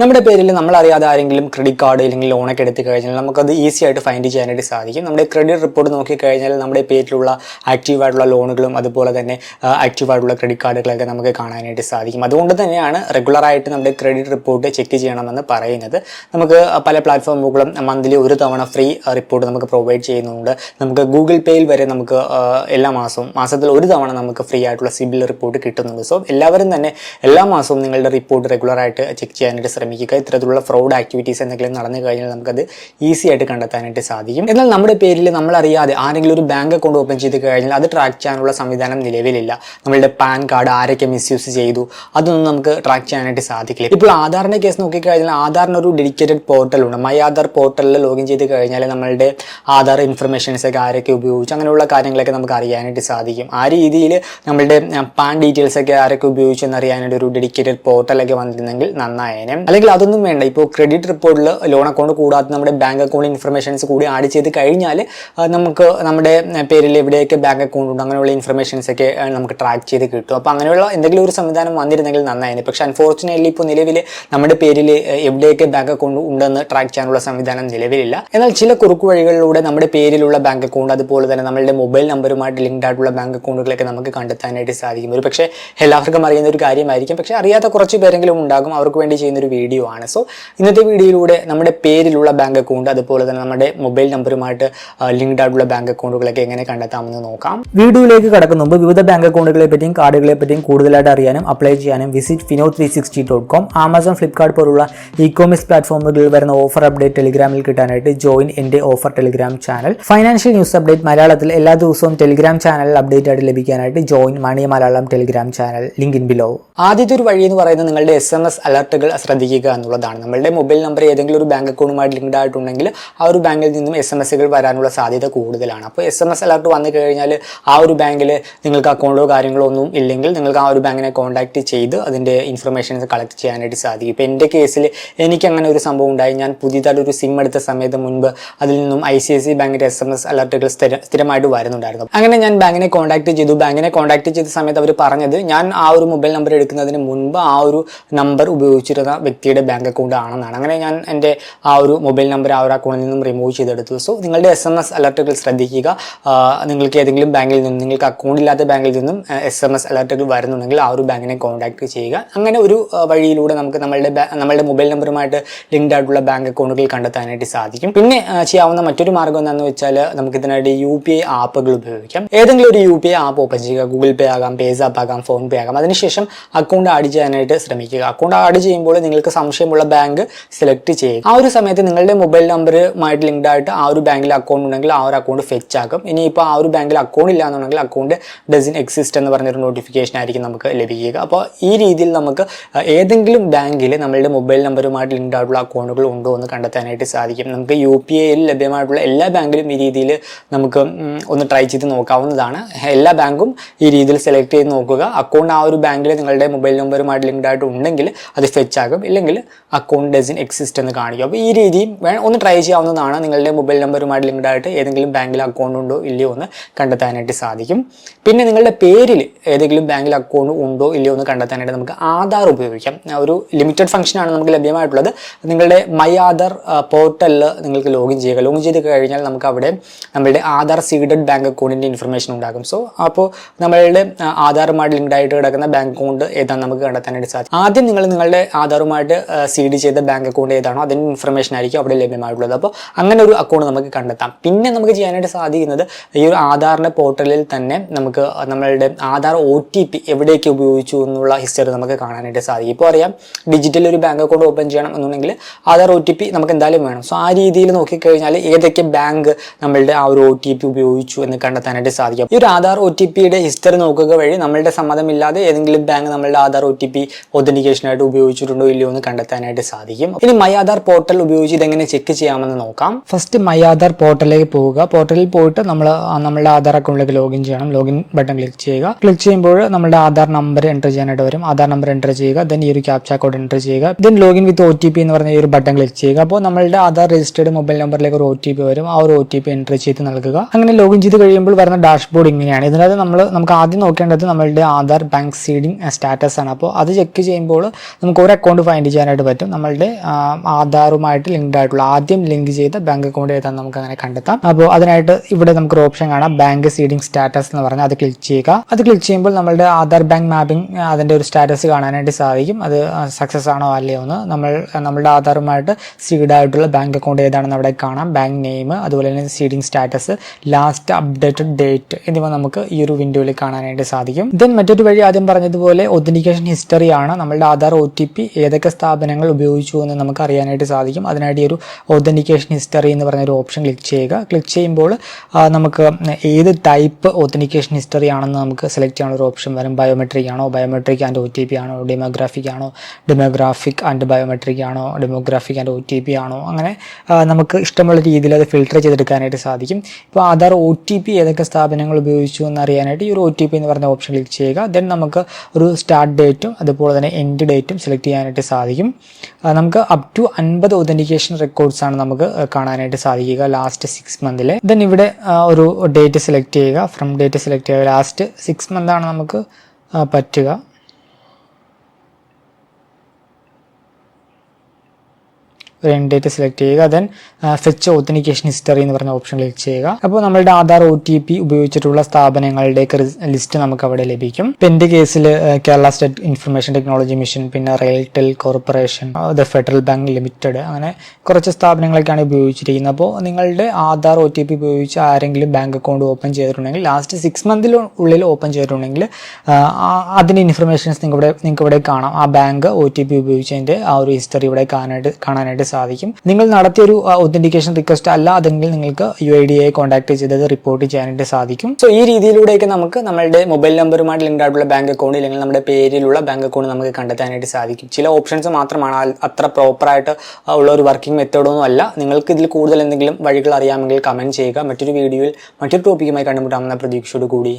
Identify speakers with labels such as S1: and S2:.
S1: നമ്മുടെ പേരിൽ നമ്മൾ അറിയാതെ ആരെങ്കിലും ക്രെഡിറ്റ് കാർഡ് അല്ലെങ്കിൽ ലോണൊക്കെ എടുത്തു കഴിഞ്ഞാൽ നമുക്കത് ഈസി ആയിട്ട് ഫൈൻഡ് ചെയ്യാനായിട്ട് സാധിക്കും. നമ്മുടെ ക്രെഡിറ്റ് റിപ്പോർട്ട് നോക്കി കഴിഞ്ഞാൽ നമ്മുടെ പേരിലുള്ള ആക്റ്റീവ് ആയിട്ടുള്ള ലോണുകളും അതുപോലെ തന്നെ ആക്റ്റീവ് ആയിട്ടുള്ള ക്രെഡിറ്റ് കാർഡുകളൊക്കെ നമുക്ക് കാണാനായിട്ട് സാധിക്കും. അതുകൊണ്ട് തന്നെയാണ് റെഗുലറായിട്ട് നമ്മുടെ ക്രെഡിറ്റ് റിപ്പോർട്ട് ചെക്ക് ചെയ്യണമെന്ന് പറയുന്നത്. നമുക്ക് പല പ്ലാറ്റ്ഫോമുകളും മന്ത്ലി ഒരു തവണ ഫ്രീ റിപ്പോർട്ട് നമുക്ക് പ്രൊവൈഡ് ചെയ്യുന്നുണ്ട്. നമുക്ക് ഗൂഗിൾ പേയിൽ വരെ നമുക്ക് എല്ലാ മാസവും മാസത്തിൽ ഒരു തവണ നമുക്ക് ഫ്രീ ആയിട്ടുള്ള സിബിൽ റിപ്പോർട്ട് കിട്ടുന്നുണ്ട്. സോ എല്ലാവരും തന്നെ എല്ലാ മാസവും നിങ്ങളുടെ റിപ്പോർട്ട് റെഗുലറായിട്ട് ചെക്ക് ചെയ്യാനായിട്ട് ശ്രമിക്കുക. ഇത്തരത്തിലുള്ള ഫ്രോഡ് ആക്ടിവിറ്റീസ് എന്തെങ്കിലും നടന്നു കഴിഞ്ഞാൽ നമുക്കത് ഈസി ആയിട്ട് കണ്ടെത്താനായിട്ട് സാധിക്കും. എന്നാൽ നമ്മുടെ പേരിൽ നമ്മൾ അറിയാതെ ആരെങ്കിലും ഒരു ബാങ്ക് അക്കൗണ്ട് ഓപ്പൺ ചെയ്ത് കഴിഞ്ഞാൽ അത് ട്രാക്ക് ചെയ്യാനുള്ള സംവിധാനം നിലവിലില്ല. നമ്മളുടെ പാൻ കാർഡ് ആരൊക്കെ മിസ്യൂസ് ചെയ്തു അതൊന്നും നമുക്ക് ട്രാക്ക് ചെയ്യാനായിട്ട് സാധിക്കില്ല. ഇപ്പോൾ ആധാറിന്റെ കേസ് നോക്കിക്കഴിഞ്ഞാൽ ആധാറിന് ഒരു ഡെഡിക്കേറ്റഡ് പോർട്ടൽ ഉണ്ട്. മൈ ആധാർ പോർട്ടലിൽ ലോഗിൻ ചെയ്ത് കഴിഞ്ഞാൽ നമ്മളുടെ ആധാർ ഇൻഫർമേഷൻസ് ഒക്കെ ആരൊക്കെ ഉപയോഗിച്ചു അങ്ങനെയുള്ള കാര്യങ്ങളൊക്കെ നമുക്ക് അറിയാനായിട്ട് സാധിക്കും. ആ രീതിയിൽ നമ്മളുടെ പാൻ ഡീറ്റെയിൽസ് ഒക്കെ ആരൊക്കെ ഉപയോഗിച്ചു എന്നറിയാനായിട്ട് ഒരു ഡെഡിക്കേറ്റഡ് പോർട്ടലൊക്കെ വന്നിരുന്നെങ്കിൽ നന്നായേനെ. അല്ലെങ്കിൽ അതൊന്നും വേണ്ട. ഇപ്പോൾ ക്രെഡിറ്റ് റിപ്പോർട്ടിൽ ലോൺ അക്കൗണ്ട് കൂടാതെ നമ്മുടെ ബാങ്ക് അക്കൗണ്ട് ഇൻഫർമേഷൻസ് കൂടി ആഡ് ചെയ്ത് കഴിഞ്ഞാൽ നമുക്ക് നമ്മുടെ പേരിൽ എവിടെയൊക്കെ ബാങ്ക് അക്കൗണ്ട് ഉണ്ട്. അങ്ങനെയുള്ള ഇൻഫർമേഷൻസ് ഒക്കെ നമുക്ക് ട്രാക്ക് ചെയ്ത് കിട്ടും. അപ്പോൾ അങ്ങനെയുള്ള എന്തെങ്കിലും ഒരു സംവിധാനം വന്നിരുന്നെങ്കിൽ നന്നായിരുന്നു. പക്ഷേ അൺഫോർച്ചുനേറ്റ്ലി ഇപ്പോൾ നിലവിൽ നമ്മുടെ പേരിൽ എവിടെയൊക്കെ ബാങ്ക് അക്കൗണ്ട് ഉണ്ടെന്ന് ട്രാക്ക് ചെയ്യാനുള്ള സംവിധാനം നിലവിലില്ല. എന്നാൽ ചില കുറുക്കു വഴികളിലൂടെ നമ്മുടെ പേരിലുള്ള ബാങ്ക് അക്കൗണ്ട് അതുപോലെ തന്നെ നമ്മുടെ മൊബൈൽ നമ്പറുമായിട്ട് ലിങ്ക്ഡ് ആയിട്ടുള്ള ബാങ്ക് അക്കൗണ്ടുകളൊക്കെ നമുക്ക് കണ്ടെത്താനായിട്ട് സാധിക്കും. ഒരു പക്ഷേ എല്ലാവർക്കും അറിയുന്ന ഒരു കാര്യമായിരിക്കും. പക്ഷേ അറിയാത്ത കുറച്ച് പേരെങ്കിലും ഉണ്ടാകും. അവർക്ക് വേണ്ടി ചെയ്യുന്ന ഒരു വീഡിയോ ആണ്. സോ ഇന്നത്തെ വീഡിയോയിലൂടെ നമ്മുടെ പേരിലുള്ള ബാങ്ക് അക്കൗണ്ട് അതുപോലെ തന്നെ നമ്മുടെ മൊബൈൽ നമ്പറുമായിട്ട് ലിങ്ക്ഡ് ആയിട്ടുള്ള ബാങ്ക് അക്കൗണ്ടുകളൊക്കെ എങ്ങനെ കണ്ടെത്താമെന്ന് നോക്കാം. വീഡിയോയിലേക്ക് കടക്കുന്ന മുമ്പ് വിവിധ ബാങ്ക് അക്കൗണ്ടുകളെ പറ്റിയും കാർഡുകളെ പറ്റിയും കൂടുതലായിട്ട് അറിയാനും അപ്ലൈ ചെയ്യാനും visit Fino three sixty dot com Amazon Flipkart പോലുള്ള ഇ കോമേഴ്സ് പ്ലാറ്റ്ഫോമുകളിൽ വരുന്ന ഓഫർ അപ്ഡേറ്റ് ടെലിഗ്രാമിൽ കിട്ടാനായിട്ട് ജോയിൻ എന്റെ offer Telegram channel financial news update മലയാളത്തിൽ എല്ലാ ദിവസവും ടെലിഗ്രാം ചാനൽ അപ്ഡേറ്റ് ആയിട്ട് ലഭിക്കാനായിട്ട് join money Malayalam Telegram channel link in below ആദ്യത്തെ ഒരു വഴി എന്ന് പറയുന്നത് നിങ്ങളുടെ എസ് എം എസ് അലർട്ടുകൾ ശ്രദ്ധിക്കുക. എന്നുള്ളതാണ്. നമ്മളുടെ മൊബൈൽ നമ്പർ ഏതെങ്കിലും ഒരു ബാങ്ക് അക്കൗണ്ടുമായിട്ട് ലിങ്ക്ഡ് ആയിട്ടുണ്ടെങ്കിൽ ആ ഒരു ബാങ്കിൽ നിന്നും എസ് എം എസ്സുകൾ വരാനുള്ള സാധ്യത കൂടുതലാണ്. അപ്പോൾ എസ് എം എസ് അലർട്ട് വന്നു കഴിഞ്ഞാൽ ആ ഒരു ബാങ്കിൽ നിങ്ങൾക്ക് അക്കൗണ്ടോ കാര്യങ്ങളോ ഒന്നും ഇല്ലെങ്കിൽ നിങ്ങൾക്ക് ആ ഒരു ബാങ്കിനെ കോൺടാക്ട് ചെയ്ത് അതിന്റെ ഇൻഫർമേഷൻസ് കളക്ട് ചെയ്യാനായിട്ട് സാധിക്കും. ഇപ്പോൾ എന്റെ കേസിൽ എനിക്ക് അങ്ങനെ ഒരു സംഭവം ഉണ്ടായി. ഞാൻ പുതിയതായിട്ട് ഒരു സിം എടുത്ത സമയത്ത് മുൻപ് അതിൽ നിന്നും ഐ സി ഐ സി ബാങ്കിന്റെ എസ് എം എസ് അലർട്ടുകൾ സ്ഥിര സ്ഥിരമായിട്ട് വരുന്നുണ്ടായിരുന്നു. അങ്ങനെ ഞാൻ ബാങ്കിനെ കോൺടാക്ട് ചെയ്തു. ബാങ്കിനെ കോൺടാക്ട് ചെയ്ത സമയത്ത് അവർ പറഞ്ഞത് ഞാൻ ആ ഒരു മൊബൈൽ നമ്പർ എടുക്കുന്നതിന് മുൻപ് ആ ഒരു നമ്പർ ഉപയോഗിച്ചിരുന്ന വ്യക്തിയുടെ ബാങ്ക് അക്കൗണ്ട് ആണെന്നാണ്. അങ്ങനെ ഞാൻ എന്റെ ആ ഒരു മൊബൈൽ നമ്പർ ആ ഒരു അക്കൗണ്ടിൽ നിന്നും റിമൂവ് ചെയ്തെടുത്തു. സോ നിങ്ങളുടെ എസ് എം എസ് അലർട്ടുകൾ ശ്രദ്ധിക്കുക. നിങ്ങൾക്ക് ഏതെങ്കിലും ബാങ്കിൽ നിന്നും നിങ്ങൾക്ക് അക്കൗണ്ട് ഇല്ലാത്ത ബാങ്കിൽ നിന്നും എസ് എം എസ് അലർട്ടുകൾ വരുന്നുണ്ടെങ്കിൽ ആ ഒരു ബാങ്കിനെ കോൺടാക്ട് ചെയ്യുക. അങ്ങനെ ഒരു വഴിയിലൂടെ നമുക്ക് നമ്മളുടെ നമ്മളുടെ മൊബൈൽ നമ്പറുമായിട്ട് ലിങ്ക്ഡ് ആയിട്ടുള്ള ബാങ്ക് അക്കൗണ്ടുകൾ കണ്ടെത്താനായിട്ട് സാധിക്കും. പിന്നെ ചെയ്യാവുന്ന മറ്റൊരു മാർഗം എന്താണെന്ന് വെച്ചാൽ നമുക്ക് ഇതിനായിട്ട് യു പി ഐ ആപ്പുകൾ ഉപയോഗിക്കാം. ഏതെങ്കിലും ഒരു U P I app open ചെയ്യുക. ഗൂഗിൾ പേ ആകാം പേസാപ്പ് ആകാം ഫോൺ പേ ആകാം. അതിനുശേഷം അക്കൗണ്ട് ആഡ് ചെയ്യാനായിട്ട് ശ്രമിക്കുക. അക്കൗണ്ട് ആഡ് ചെയ്യുമ്പോൾ നിങ്ങൾക്ക് സംശയമുള്ള ബാങ്ക് സെലക്ട് ചെയ്യുക. ആ ഒരു സമയത്ത് നിങ്ങളുടെ മൊബൈൽ നമ്പറുമായിട്ട് ലിങ്ക്ഡ് ആയിട്ട് ആ ഒരു ബാങ്കിൽ അക്കൗണ്ട് ഉണ്ടെങ്കിൽ ആ ഒരു അക്കൗണ്ട് ഫെച്ച് ആക്കും. ഇനിയിപ്പോൾ ആ ഒരു ബാങ്കിൽ അക്കൗണ്ട് ഇല്ല എന്നുണ്ടെങ്കിൽ അക്കൗണ്ട് ഡസിൻ എക്സിസ്റ്റ് എന്ന് പറഞ്ഞൊരു നോട്ടിഫിക്കേഷൻ ആയിരിക്കും നമുക്ക് ലഭിക്കുക. അപ്പോൾ ഈ രീതിയിൽ നമുക്ക് ഏതെങ്കിലും ബാങ്കിൽ നമ്മളുടെ മൊബൈൽ നമ്പറുമായിട്ട് ലിങ്ക്ഡ് ആയിട്ടുള്ള അക്കൗണ്ടുകൾ ഉണ്ടോ എന്ന് കണ്ടെത്താനായിട്ട് സാധിക്കും. നമുക്ക് യു പി ഐയിൽ ലഭ്യമായിട്ടുള്ള എല്ലാ ബാങ്കിലും ഈ രീതിയിൽ നമുക്ക് ഒന്ന് ട്രൈ ചെയ്ത് നോക്കാവുന്നതാണ്. എല്ലാ ബാങ്കും ഈ രീതിയിൽ സെലക്ട് ചെയ്ത് നോക്കുക. അക്കൗണ്ട് ആ ഒരു ബാങ്കിൽ നിങ്ങളുടെ മൊബൈൽ നമ്പറുമായിട്ട് ലിങ്ക്ഡ് ആയിട്ട് ഉണ്ടെങ്കിൽ അത് ഫെച്ച് ആകും. ഇല്ലെങ്കിൽ അക്കൗണ്ട് ഡസിൻ എക്സിസ്റ്റ് എന്ന് കാണിക്കും. അപ്പോൾ ഈ രീതിയും വേണം ഒന്ന് ട്രൈ ചെയ്യാവുന്നതാണ്. നിങ്ങളുടെ മൊബൈൽ നമ്പറുമായിട്ട് ലിങ്ക്ഡ് ആയിട്ട് ഏതെങ്കിലും ബാങ്കിൽ അക്കൗണ്ട് ഉണ്ടോ ഇല്ലയോ എന്ന് കണ്ടെത്താനായിട്ട് സാധിക്കും. പിന്നെ നിങ്ങളുടെ പേരിൽ ഏതെങ്കിലും ബാങ്കിൽ അക്കൗണ്ട് ഉണ്ടോ ഇല്ലയോ എന്ന് കണ്ടെത്താനായിട്ട് നമുക്ക് ആധാർ ഉപയോഗിക്കാം. ഒരു ലിമിറ്റഡ് ഫംഗ്ഷനാണ് നമുക്ക് ലഭ്യമായിട്ടുള്ളത്. നിങ്ങളുടെ മൈ ആധാർ പോർട്ടലിൽ നിങ്ങൾക്ക് ലോഗിൻ ചെയ്യുക. ലോഗിൻ ചെയ്ത് കഴിഞ്ഞാൽ നമുക്ക് അവിടെ നമ്മളുടെ ആധാർ സീഡഡ് ബാങ്ക് അക്കൗണ്ടിന്റെ ഇൻഫർമേഷൻ ഉണ്ടാകും. സോ അപ്പോൾ നമ്മളുടെ ആധാറുമായിട്ട് ലിങ്ക്ഡ് ആയിട്ട് കിടക്കുന്ന ബാങ്ക് അക്കൗണ്ട് ഏതാണെന്ന് നമുക്ക് കണ്ടെത്താനായിട്ട് സാധിക്കും. ആദ്യം നിങ്ങൾ നിങ്ങളുടെ ആധാറുമായിട്ട് സീഡ് ചെയ്ത ബാങ്ക് അക്കൗണ്ട് ഏതാണോ അതിന്റെ ഇൻഫർമേഷൻ ആയിരിക്കും അവിടെ ലഭ്യമായിട്ടുള്ളത്. അപ്പോൾ അങ്ങനെ ഒരു അക്കൗണ്ട് നമുക്ക് കണ്ടെത്താം. പിന്നെ നമുക്ക് ചെയ്യാനായിട്ട് സാധിക്കുന്നത് ഈ ഒരു ആധാറിന്റെ പോർട്ടലിൽ തന്നെ നമുക്ക് നമ്മളുടെ ആധാർ ഒ ടി പി എവിടേക്ക് ഉപയോഗിച്ചു എന്നുള്ള ഹിസ്റ്ററി നമുക്ക് കാണാനായിട്ട് സാധിക്കും. ഇപ്പോൾ അറിയാം ഡിജിറ്റൽ ഒരു ബാങ്ക് അക്കൗണ്ട് ഓപ്പൺ ചെയ്യണം എന്നുണ്ടെങ്കിൽ ആധാർ ഒ ടി പി നമുക്ക് എന്തായാലും വേണം. സോ ആ രീതിയിൽ നോക്കിക്കഴിഞ്ഞാൽ ഏതൊക്കെ ബാങ്ക് നമ്മളുടെ ആ ഒരു ഒ ടി പി ഉപയോഗിച്ചു എന്ന് കണ്ടെത്താനായിട്ട് സാധിക്കും. ഈ ഒരു ആധാർ ഒ ടി പിയുടെ ഹിസ്റ്ററി നോക്കുക വഴി നമ്മളുടെ സമ്മതമില്ലാതെ ഏതെങ്കിലും ബാങ്ക് നമ്മളുടെ ആധാർ ഒ ടി പി ഒതന്റിക്കേഷനായിട്ട് ഉപയോഗിച്ചിട്ടുണ്ടോ ഇല്ലയോ എന്ന് കണ്ടെത്താനായിട്ട് സാധിക്കും. ഇനി മൈ ആധാർ പോർട്ടൽ ഉപയോഗിച്ച് ഇതെങ്ങനെ ചെക്ക് ചെയ്യാമെന്ന് നോക്കാം. ഫസ്റ്റ് മൈ ആധാർ പോർട്ടലിലേക്ക് പോവുക. പോർട്ടലിൽ പോയിട്ട് നമ്മൾ നമ്മുടെ ആധാർ അക്കൗണ്ടിലേക്ക് ലോഗിൻ ചെയ്യണം. ലോഗിൻ ബട്ടൺ ക്ലിക്ക് ചെയ്യുക. ക്ലിക്ക് ചെയ്യുമ്പോൾ നമ്മുടെ ആധാർ നമ്പർ എന്റർ ചെയ്യാനായിട്ട് വരും. ആധാർ നമ്പർ എന്റർ ചെയ്യുക. ദെൻ ഈ ഒരു ക്യാപ്ച കോഡ് എന്റർ ചെയ്യുക. Then login with O T P എന്ന് പറഞ്ഞ ഈ ഒരു ബട്ടൺ ക്ലിക്ക് ചെയ്യുക. അപ്പോൾ നമ്മളുടെ ആധാർ രജിസ്റ്റേർഡ് മൊബൈൽ നമ്പറിലേക്ക് ഒരു ഒ ടി പി വരും. ആ ഒരു ഒ ടി പി എന്റർ ചെയ്ത് നൽകുക. അങ്ങനെ ലോഗിൻ ചെയ്ത് കഴിയുമ്പോൾ വരുന്ന ഡാഷ്ബോർഡ് ഇങ്ങനെയാണ്. ഇതിനകത്ത് നമ്മൾ നമുക്ക് ആദ്യം നോക്കേണ്ടത് നമ്മളുടെ ആധാർ ബാങ്ക് സീഡിംഗ് സ്റ്റാറ്റസ് ആണ്. അപ്പോൾ അത് ചെക്ക് ചെയ്യുമ്പോൾ നമുക്ക് ഒരു അക്കൗണ്ട് ഫൈൻഡ് ഫൈൻഡ് ചെയ്യാനായിട്ട് പറ്റും. നമ്മളുടെ ആധാറുമായിട്ട് ലിങ്ക്ഡ് ആയിട്ടുള്ള ആദ്യം ലിങ്ക് ചെയ്ത ബാങ്ക് അക്കൗണ്ട് ഏതാണ് നമുക്ക് അങ്ങനെ കണ്ടെത്താം. അപ്പോൾ അതിനായിട്ട് ഇവിടെ നമുക്ക് ഒരു ഓപ്ഷൻ കാണാം. ബാങ്ക് സീഡിംഗ് സ്റ്റാറ്റസ് എന്ന് പറഞ്ഞാൽ അത് ക്ലിക്ക് ചെയ്യുക. അത് ക്ലിക്ക് ചെയ്യുമ്പോൾ നമ്മളുടെ ആധാർ ബാങ്ക് മാപ്പിംഗ് അതിന്റെ ഒരു സ്റ്റാറ്റസ് കാണാനായിട്ട് സാധിക്കും. അത് സക്സസ് ആണോ അല്ലയോ എന്ന് നമ്മൾ നമ്മളുടെ ആധാറുമായിട്ട് സീഡ് ആയിട്ടുള്ള ബാങ്ക് അക്കൗണ്ട് ഏതാണെന്ന് അവിടെ കാണാം. ബാങ്ക് നെയിം അതുപോലെ തന്നെ seeding status last updated date എന്നിവ നമുക്ക് ഈ ഒരു വിൻഡോയിൽ കാണാനായിട്ട് സാധിക്കും. ദെൻ മറ്റൊരു വഴി ആദ്യം പറഞ്ഞതുപോലെ ഒതന്റിക്കേഷൻ ഹിസ്റ്ററി ആണ്. നമ്മളുടെ ആധാർ ഒ ടി പി ഏതൊക്കെ സ്ഥാപനങ്ങൾ ഉപയോഗിച്ചു എന്ന് നമുക്ക് അറിയാനായിട്ട് സാധിക്കും. അതിനായിട്ട് ഒരു ഒത്തന്റിക്കേഷൻ ഹിസ്റ്ററി എന്ന് പറഞ്ഞ ഒരു ഓപ്ഷൻ ക്ലിക്ക് ചെയ്യുക. ക്ലിക്ക് ചെയ്യുമ്പോൾ നമുക്ക് ഏത് ടൈപ്പ് ഒത്തന്റിക്കേഷൻ ഹിസ്റ്ററി ആണെന്ന് നമുക്ക് സെലക്ട് ചെയ്യാനുള്ള ഒരു ഓപ്ഷൻ വരും. ബയോമെട്രിക് ആണോ biometric and O T P ആണോ ഡെമോഗ്രാഫിക് ആണോ ഡെമോഗ്രാഫിക് ആൻഡ് ബയോമെട്രിക് ആണോ demographic and O T P ആണോ അങ്ങനെ നമുക്ക് ഇഷ്ടമുള്ള രീതിയിൽ അത് ഫിൽട്ടർ ചെയ്തെടുക്കാനായിട്ട് സാധിക്കും. ഇപ്പോൾ ആധാർ ഒ ടി പി ഏതൊക്കെ സ്ഥാപനങ്ങൾ ഉപയോഗിച്ചു എന്ന് അറിയാനായിട്ട് ഈ ഒരു ഒ ടി പി എന്ന് പറഞ്ഞ ഓപ്ഷൻ ക്ലിക്ക് ചെയ്യുക. ദെൻ നമുക്ക് ഒരു സ്റ്റാർട്ട് ഡേറ്റും അതുപോലെ തന്നെ എൻഡ് ഡേറ്റും സെലക്ട് ചെയ്യാനായിട്ട് സാധിക്കും. ആ, നമുക്ക് അപ് ടു അൻപത് ഒതന്റിക്കേഷൻ റെക്കോർഡ്സ് ആണ് നമുക്ക് കാണാനായിട്ട് സാധിക്കുക ലാസ്റ്റ് സിക്സ് മന്തിൽ ദെൻ ഇവിടെ ഒരു ഡേറ്റ് സെലക്ട് ചെയ്യുക. ഫ്രം ഡേറ്റ് സെലക്ട് ചെയ്യുക ലാസ്റ്റ് സിക്സ് മന്ത് ആണ് നമുക്ക് പറ്റുക. ഒരു എൻ ഡേറ്റ് സെലക്ട് ചെയ്യുക ദെൻ ഫെച്ച് ഓത്തനിക്കേഷൻ ഹിസ്റ്ററി എന്ന് പറഞ്ഞ ഓപ്ഷൻ ക്ലിക്ക് ചെയ്യുക. അപ്പോൾ നമ്മളുടെ ആധാർ ഒ ടി പി ഉപയോഗിച്ചിട്ടുള്ള സ്ഥാപനങ്ങളുടെ ലിസ്റ്റ് നമുക്ക് അവിടെ ലഭിക്കും. ഇപ്പം എന്റെ കേസിൽ Kerala State Information Technology Mission പിന്നെ RailTel corporation the Federal Bank limited അങ്ങനെ കുറച്ച് സ്ഥാപനങ്ങളൊക്കെയാണ് ഉപയോഗിച്ചിരിക്കുന്നത്. അപ്പോൾ നിങ്ങളുടെ ആധാർ ഒ ടി പി ഉപയോഗിച്ച് ആരെങ്കിലും ബാങ്ക് അക്കൗണ്ട് ഓപ്പൺ ചെയ്തിട്ടുണ്ടെങ്കിൽ ലാസ്റ്റ് സിക്സ് മന്തിൽ ഉള്ളിൽ ഓപ്പൺ ചെയ്തിട്ടുണ്ടെങ്കിൽ അതിന്റെ ഇൻഫർമേഷൻസ് നിങ്ങൾ ഇവിടെ നിങ്ങൾക്ക് ഇവിടെ കാണാം. ആ ബാങ്ക് ഒ ടി പി ഉപയോഗിച്ചതിന്റെ ആ ഒരു ഹിസ്റ്ററി ഇവിടെ കാണാനായിട്ട് കാണാനായിട്ട് സാധിക്കും. നിങ്ങൾ നടത്തിയ ഒരു ഒതന്റിക്കേഷൻ റിക്വസ്റ്റ് അല്ല അതെങ്കിൽ നിങ്ങൾക്ക് U I D I contact ചെയ്തത് റിപ്പോർട്ട് ചെയ്യാനായിട്ട് സാധിക്കും. സോ ഈ രീതിയിലൂടെയൊക്കെ നമുക്ക് നമ്മുടെ മൊബൈൽ നമ്പറുമായിട്ട് ലിങ്ക് ആയിട്ടുള്ള ബാങ്ക് അക്കൗണ്ട് അല്ലെങ്കിൽ നമ്മുടെ പേരിലുള്ള ബാങ്ക് അക്കൗണ്ട് നമുക്ക് കണ്ടെത്താനായിട്ട് സാധിക്കും. ചില ഓപ്ഷൻസ് മാത്രമാണ് അത്ര പ്രോപ്പറായിട്ട് ഉള്ള ഒരു വർക്കിംഗ് മെത്തേഡൊന്നും അല്ല. നിങ്ങൾക്ക് ഇതിൽ കൂടുതൽ എന്തെങ്കിലും വഴികൾ അറിയാമെങ്കിൽ കമന്റ് ചെയ്യുക. മറ്റൊരു വീഡിയോയിൽ മറ്റൊരു ടോപ്പിക്കുമായി കണ്ടുമുട്ടാമെന്ന പ്രതീക്ഷയോട് കൂടി